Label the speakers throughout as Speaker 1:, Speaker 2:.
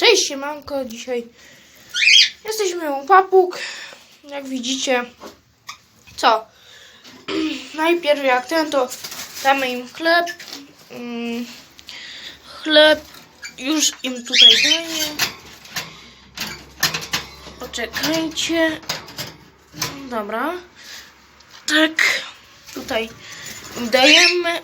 Speaker 1: Cześć siemanko, dzisiaj jesteśmy u papug. Jak widzicie, co? Najpierw jak ten, to damy im chleb. Mm, Chleb już im tutaj daję. Poczekajcie. Dobra. Tak, tutaj dajemy.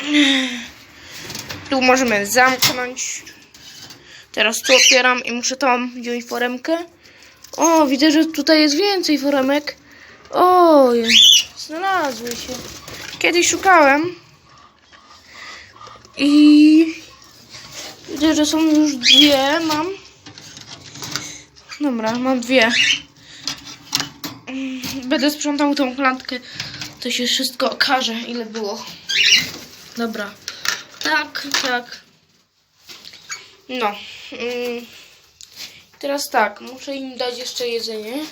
Speaker 1: Tu możemy zamknąć. Teraz tu otwieram i muszę tam wziąć foremkę. O, widzę, że tutaj jest więcej foremek. Oj, znalazły się. Kiedyś szukałem. I widzę, że są już dwie. Mam. Dobra, mam dwie. Będę sprzątał tą klatkę. To się wszystko okaże, ile było. Dobra. Tak, tak. No. Mm. Teraz tak, muszę im dać jeszcze jedzenie.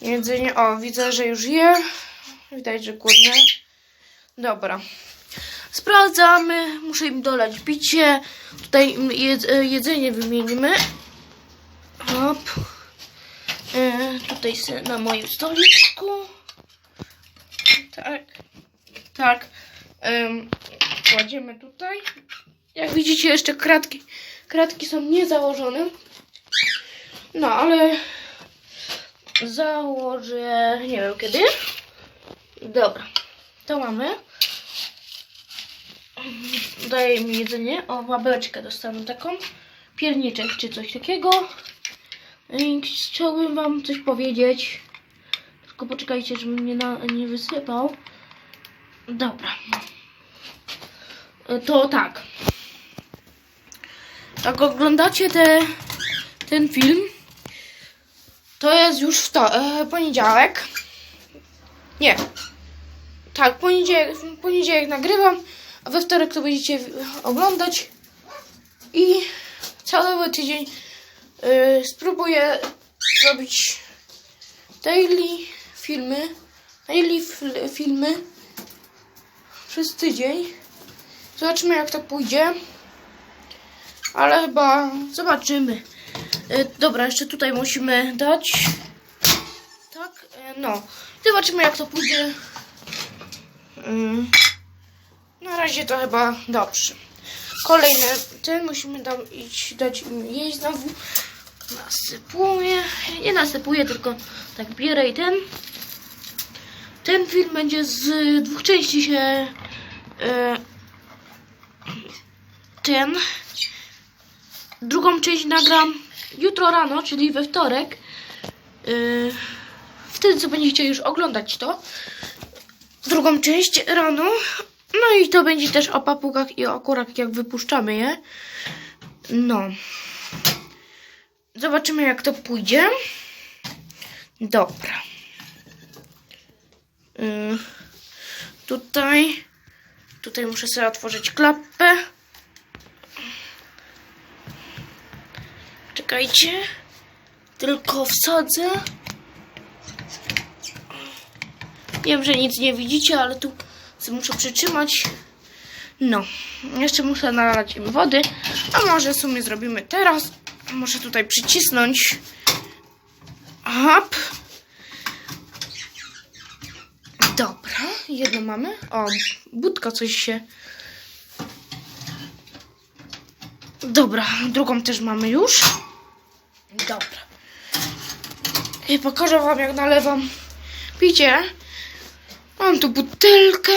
Speaker 1: Jedzenie, o, widzę, że już je. Widać, że głodne. Dobra. Sprawdzamy, muszę im dolać picie. Tutaj e, jedzenie wymienimy. Hop. E, tutaj na moim stoliczku. Tak. Tak. Em, kładziemy tutaj. Jak widzicie, jeszcze kratki, kratki są niezałożone. No, ale założę, nie wiem kiedy. Dobra, to mamy. Daję mi jedzenie. O, łabeczkę dostanę taką. Pierniczek czy coś takiego. I chciałbym wam coś powiedzieć. Tylko poczekajcie, żebym nie, na, nie wysypał. Dobra. To tak. Jak oglądacie te, ten film, to jest już w to, e, poniedziałek. Nie. Tak, poniedziałek, poniedziałek nagrywam, a we wtorek to będziecie oglądać. I cały tydzień e, spróbuję zrobić daily filmy, daily fil- filmy przez tydzień. Zobaczymy jak to pójdzie. Ale chyba zobaczymy. E, dobra, jeszcze tutaj musimy dać. Tak, e, no. Zobaczymy jak to pójdzie. Mm. Na razie to chyba dobrze. Kolejny ten musimy dam, iść, dać im jeść znowu. Nasypuję. Nie nasypuję, tylko tak bierę i ten. Ten film będzie z dwóch części się e, ten. Drugą część nagram jutro rano, czyli we wtorek. Yy, wtedy, co będziecie już oglądać to. Drugą część rano. No i to będzie też o papugach i o kurach, jak wypuszczamy je. No. Zobaczymy, jak to pójdzie. Dobra. Yy, tutaj. Tutaj muszę sobie otworzyć klapę. Czekajcie. Tylko wsadzę. Wiem, że nic nie widzicie, ale tu muszę przytrzymać. No. Jeszcze muszę nalać im wody. A może w sumie zrobimy teraz. Muszę tutaj przycisnąć. Hop. Dobra. Jedno mamy. O, budka coś się... Dobra, drugą też mamy już. Dobra. I pokażę wam jak nalewam picie. Mam tu butelkę.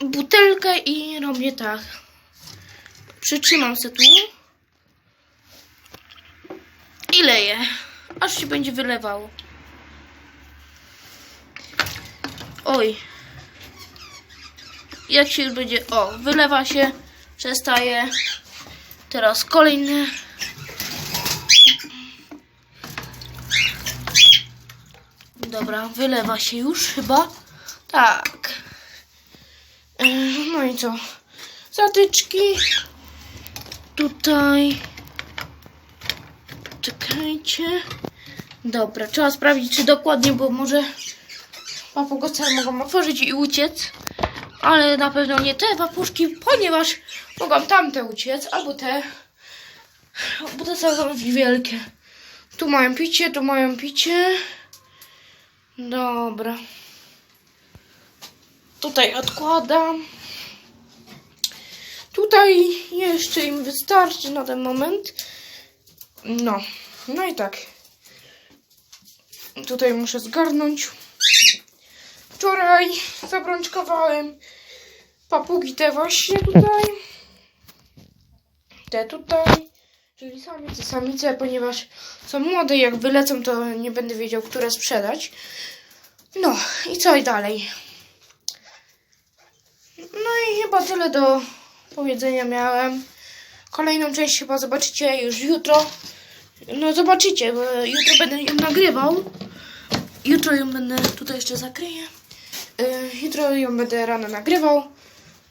Speaker 1: Butelkę i robię tak. Przytrzymam se tu. I leję. Aż się będzie wylewało. Oj. Jak się będzie... O, wylewa się. Przestaje. Teraz kolejny. Dobra, wylewa się już chyba. Tak. E, No i co? Zatyczki. Tutaj. Czekajcie. Dobra, trzeba sprawdzić, czy dokładnie, bo może papugoce mogą otworzyć i uciec. Ale na pewno nie te papuszki, ponieważ mogą tamte uciec, albo te. Bo te są wielkie. Tu mają picie, tu mają picie. Dobra. Tutaj odkładam. Tutaj jeszcze im wystarczy na ten moment. No, no i tak. Tutaj muszę zgarnąć. Wczoraj zabrączkowałem papugi te właśnie tutaj. Te tutaj. Czyli samice, samice, ponieważ są młode, jak wylecą, to nie będę wiedział, które sprzedać. No i co i dalej? No i chyba tyle do powiedzenia miałem. Kolejną część chyba zobaczycie już jutro. No zobaczycie, bo jutro będę ją nagrywał. Jutro ją będę, tutaj jeszcze zakryję. Y, Jutro ją będę rano nagrywał.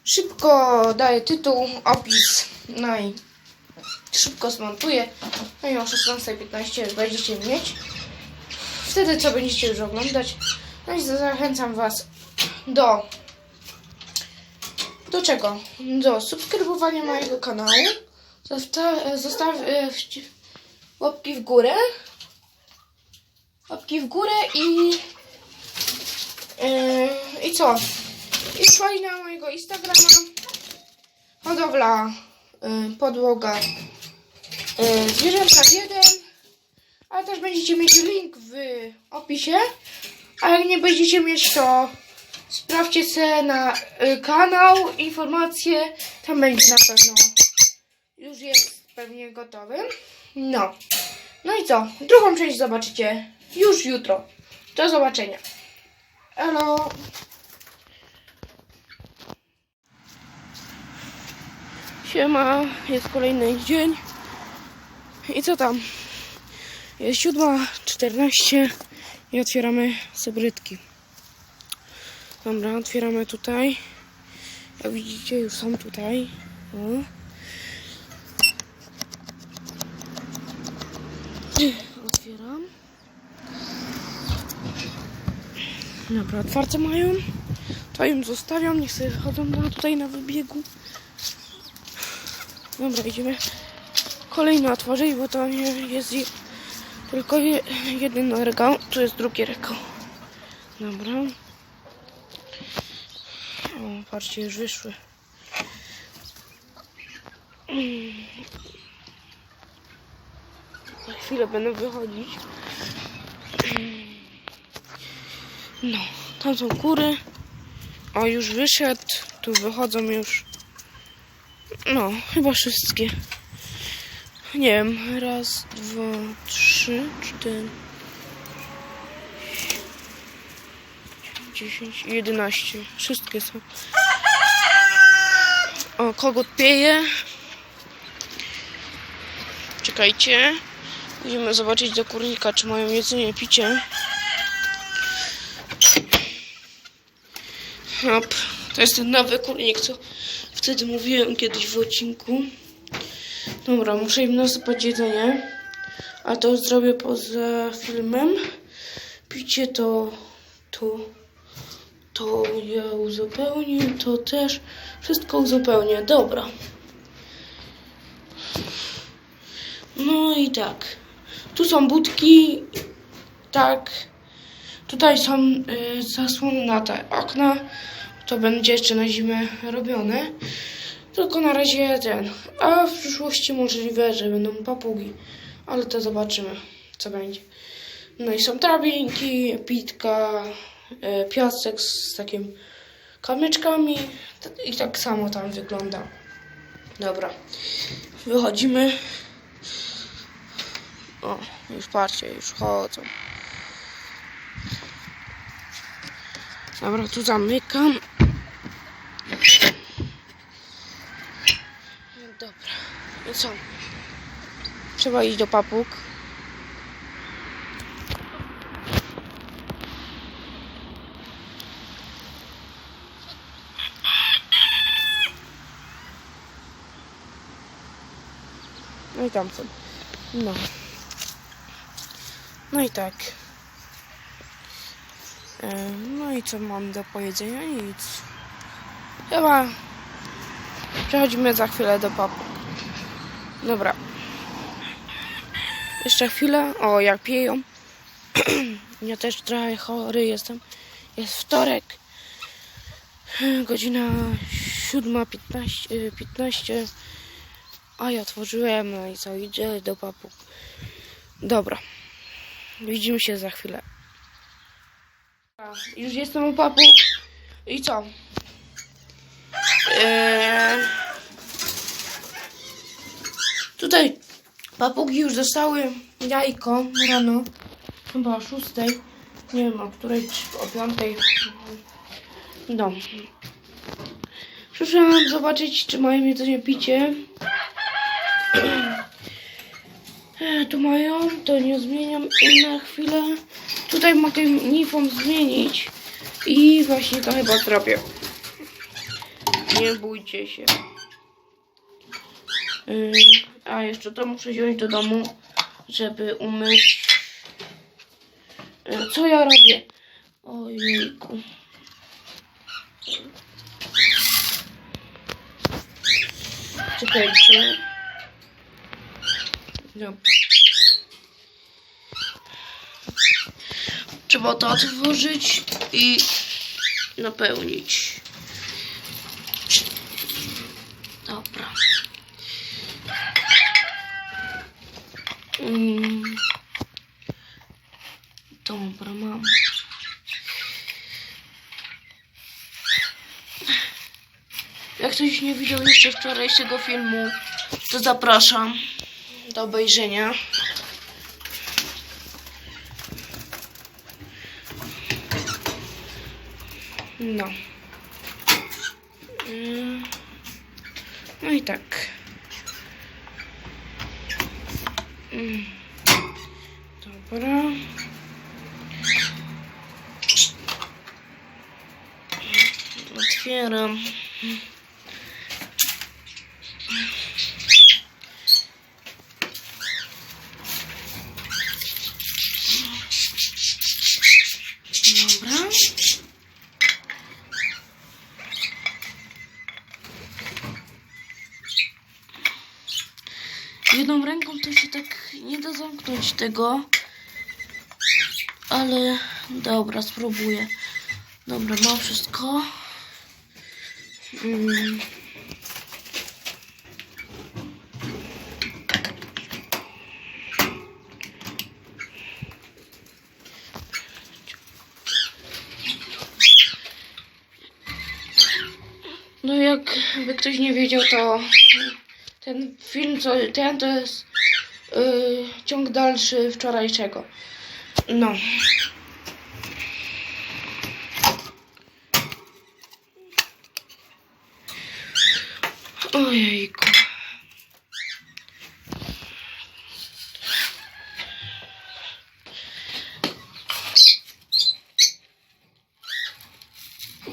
Speaker 1: Szybko daję tytuł, opis, no i szybko zmontuję. No i o 16.15 będziecie mieć. Wtedy co będziecie już oglądać. No i zachęcam Was do do czego? Do subskrybowania mojego kanału. Zosta- zostaw wci- łapki w górę. Łapki w górę i e, i co? I wpadź na mojego Instagrama. Hodowla e, podłoga e, zwierzęta w jeden. Ale też będziecie mieć link w opisie. A jak nie będziecie mieć, to sprawdźcie sobie na y, kanał, informacje. Tam będzie na pewno. Już jest pewnie gotowy. No. No i co? Drugą część zobaczycie już jutro. Do zobaczenia. Elo. Siema, jest kolejny dzień. I co tam? Jest 7.14 i otwieramy sebrytki. Dobra, otwieramy tutaj. Jak widzicie, już są tutaj. Otwieram. Dobra, otwarte mają. To im zostawiam, niech sobie chodzą na, tutaj na wybiegu. Dobra, idziemy kolejny otworzyć, bo nie jest je, tylko je, jeden regał. Tu jest drugi regał. Dobra. O, patrzcie, już wyszły. Mm. Za chwilę będę wychodzić. No, tam są kury. O, już wyszedł. Tu wychodzą już. No, chyba wszystkie. Nie wiem, raz, dwa, trzy, cztery. 10, 11. Wszystkie są. O, kogut pieje. Czekajcie. Idziemy zobaczyć do kurnika, czy mają jedzenie, picie. Hop. To jest ten nowy kurnik, co wtedy mówiłem kiedyś w odcinku. Dobra, muszę im nasypać jedzenie. A to zrobię poza filmem. Picie to... to... To ja uzupełnię, to też wszystko uzupełnię. Dobra. No i tak. Tu są budki. Tak. Tutaj są y, zasłony na te okna. To będzie jeszcze na zimę robione. Tylko na razie ten. A w przyszłości możliwe, że będą papugi. Ale to zobaczymy, co będzie. No i są drabinki, pitka, e, piasek z takim kamyczkami. I tak samo tam wygląda. Dobra. Wychodzimy. O, już patrzcie, już chodzą. Dobra, tu zamykam. Dobra. I co? Trzeba iść do papug. No i tam są. No. No i tak. E, No i co mam do powiedzenia? Nic. Chyba przechodzimy za chwilę do papu. Dobra. Jeszcze chwilę. O, jak piją. ja też trochę chory jestem. Jest wtorek. Godzina 7.15. 15. A ja otworzyłem, no i co, idzie do papu. Dobra. Widzimy się za chwilę. Już jestem u papu. I co? Eee, tutaj papugi już dostały jajko rano. Chyba o szóstej. Nie wiem o której, o piątej. No. Przyszłam zobaczyć, czy mają jedzenie picie. E, tu mają, to nie zmieniam i na chwilę. Tutaj mogę nifą zmienić. I właśnie to chyba zrobię. Nie bójcie się. Yy, a jeszcze to muszę wziąć do domu, żeby umyć. Yy, co ja robię? Ojejku. Czekajcie. No. Trzeba to otworzyć i napełnić. Dobra. Mm. Dobra, mam. Jak ktoś nie widział jeszcze wczorajszego filmu, to zapraszam do obejrzenia. No. Mm. No i tak. Dobra. Otwieram. Jedną ręką to się tak nie da zamknąć tego. Ale dobra, spróbuję. Dobra, mam wszystko. Mm. No jakby ktoś nie wiedział, to ten film, co ten to jest yy, ciąg dalszy wczorajszego. No. Ojejku.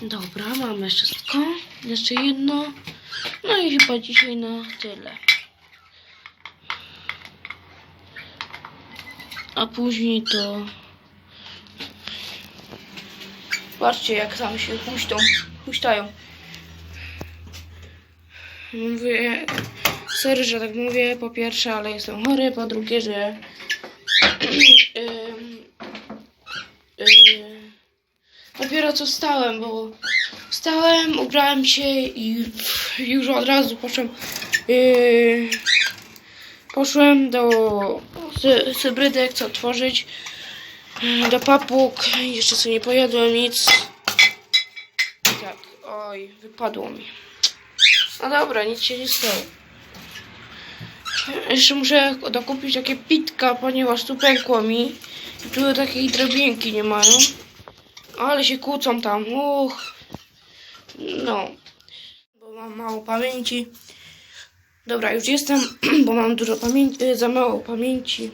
Speaker 1: Dobra, mamy wszystko. Jeszcze jedno. No i chyba dzisiaj na tyle. A później to... Patrzcie jak tam się huśtą, huśtają. Mówię, sorry, że tak mówię, po pierwsze, ale jestem chory, po drugie, że ym, dopiero co wstałem, bo wstałem, ubrałem się i już od razu poszłem yy, poszłem do Sybrydek, co otworzyć yy, do papug, jeszcze sobie nie pojadłem nic tak, oj, wypadło mi no dobra, nic się nie stało. Jeszcze muszę dokupić takie pitka, ponieważ tu pękło mi. I tu takiej drabinki nie mają. Ale się kłócą tam. Uch. No. Bo mam mało pamięci. Dobra, już jestem, bo mam dużo pamięci, za mało pamięci.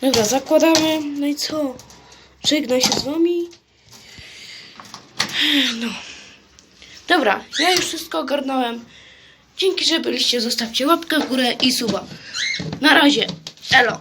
Speaker 1: Dobra, zakładamy. No i co? Żegnaj się z wami. No. Dobra, ja już wszystko ogarnąłem. Dzięki, że byliście. Zostawcie łapkę w górę i suba. Na razie. Elo.